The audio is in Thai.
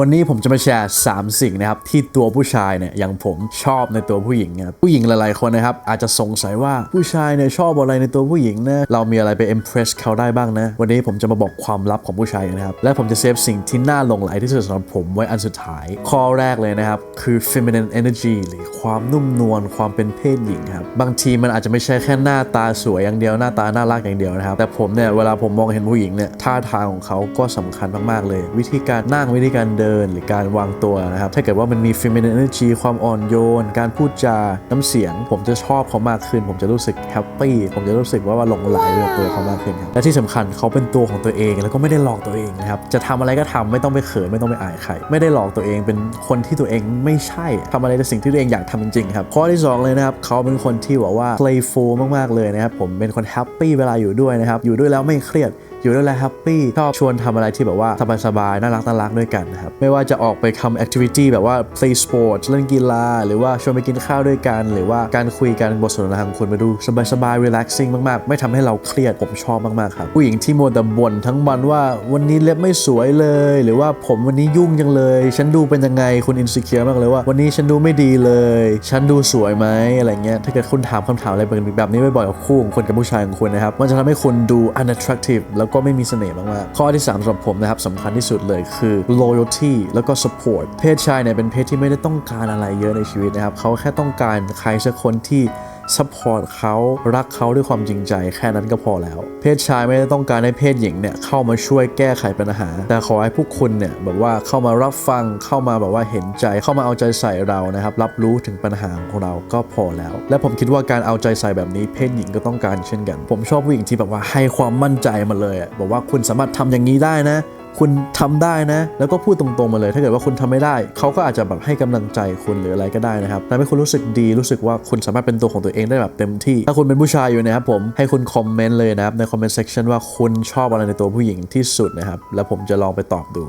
วันนี้ผมจะมาแชร์ 3 สิ่งนะครับที่ตัวผู้ชายเนี่ยอย่างผมชอบในตัวผู้หญิงนะครับผู้หญิงหลายๆคนนะครับอาจจะสงสัยว่าผู้ชายเนี่ยชอบอะไรในตัวผู้หญิงนะเรามีอะไรไป impress เขาได้บ้างนะวันนี้ผมจะมาบอกความลับของผู้ชายนะครับและผมจะเซฟสิ่งที่น่าหลงไหลที่สุดสำหรับผมไว้อันสุดท้าย ข้อแรกเลยนะครับคือ feminine energy หรือความนุ่มนวลความเป็นเพศหญิงครับบางทีมันอาจจะไม่ใช่แค่หน้าตาสวยอย่างเดียวหน้าตาน่ารักอย่างเดียวนะครับแต่ผมเนี่ยเวลาผมมองเห็นผู้หญิงเนี่ยท่าทางของเขาก็สำคัญมากๆเลย วิธีการนั่งวิธีการเดินหรือการวางตัวนะครับ ถ้าเกิดว่ามันมี feminine energy ความอ่อนโยน การพูดจา น้ำเสียง ผมจะชอบเขามากขึ้น ผมจะรู้สึกแฮปปี้ ผมจะรู้สึกว่าว่าหลงไหลกับตัวเขามากขึ้นครับ และที่สำคัญเขาเป็นตัวของตัวเอง แล้วก็ไม่ได้หลอกตัวเองนะครับ จะทำอะไรก็ทำไม่ต้องไปเขินไม่ต้องไปอายใคร ไม่ได้หลอกตัวเอง เป็นคนที่ตัวเองไม่ใช่ทำอะไรในสิ่งที่ตัวเองอยากทำจริงๆครับ ข้อที่สองเลยนะครับ เขาเป็นคนที่บอกว่า playful มากๆเลยนะครับ ผมเป็นคนแฮปปี้เวลาอยู่ด้วยนะครับ อยู่ด้วยแล้วไม่เครียด อยู่ด้วยแล้วแฮปปี้ชอบชวนทำอะไรที่แบบว่าสบายๆน่ารักน่ารักด้วยกันนะครับ ไม่ว่าจะออกไปทำแอคทิวิตี้แบบว่า play sport เล่นกีฬา หรือว่าชวนไปกินข้าวด้วยกัน หรือว่าการคุยกันบทสนทนาของคุณมาดูสบายๆ relaxing มากๆ ไม่ทำให้เราเครียดผมชอบมากๆครับ ผู้หญิงที่มัวแต่บ่นทั้งวันว่าวันนี้เล็บไม่สวยเลย หรือว่าผมวันนี้ยุ่งจังเลย ฉันดูเป็นยังไงคุณ insecure มากเลยว่า วันนี้ฉันดูไม่ดีเลย ฉันดูสวยไหมอะไรเงี้ยถ้าเกิดคุณถามคำถามอะไรแบบนี้บ่อยๆกับคู่ของคุณกับผู้ชายของคุณนะครับมันจะทำให้คุณดู unattractive แล้วก็ไม่มีเสน่ห์มากๆข้อที่ 3สำหรับผมนะครับสำคัญที่สุดเลยคือ loyalty แล้วก็ support เพศชายเนี่ยเป็นเพศที่ไม่ได้ต้องการอะไรเยอะในชีวิตนะครับเขาแค่ต้องการใครสักคนที่ ซัพพอร์ตเขารักเขาด้วยความจริงใจแค่นั้นก็พอแล้ว เพศชายไม่ได้ต้องการให้เพศหญิงเนี่ยเข้ามาช่วยแก้ไขปัญหา แต่ขอให้พวกคุณเนี่ยแบบว่าเข้ามารับฟังเข้ามาแบบว่าเห็นใจ เข้ามาเอาใจใส่เรานะครับ รับรู้ถึงปัญหาของเราก็พอแล้ว และผมคิดว่าการเอาใจใส่แบบนี้เพศหญิงก็ต้องการเช่นกัน ผมชอบผู้หญิงที่แบบว่าให้ความมั่นใจมาเลยอะบอกว่าคุณสามารถทำอย่างนี้ได้นะ คุณทำได้นะ แล้วก็พูดตรงๆมาเลย ถ้าเกิดว่าคุณทำไม่ได้ เขาก็อาจจะแบบให้กำลังใจคุณหรืออะไรก็ได้นะครับทำให้คุณรู้สึกดีรู้สึกว่าคุณสามารถเป็นตัวของตัวเองได้แบบเต็มที่ ถ้าคุณเป็นผู้ชายอยู่นะครับผมให้คุณคอมเมนต์เลยนะครับในคอมเมนต์เซ็กชันว่าคุณชอบอะไรในตัวผู้หญิงที่สุดนะครับแล้วผมจะลองไปตอบดู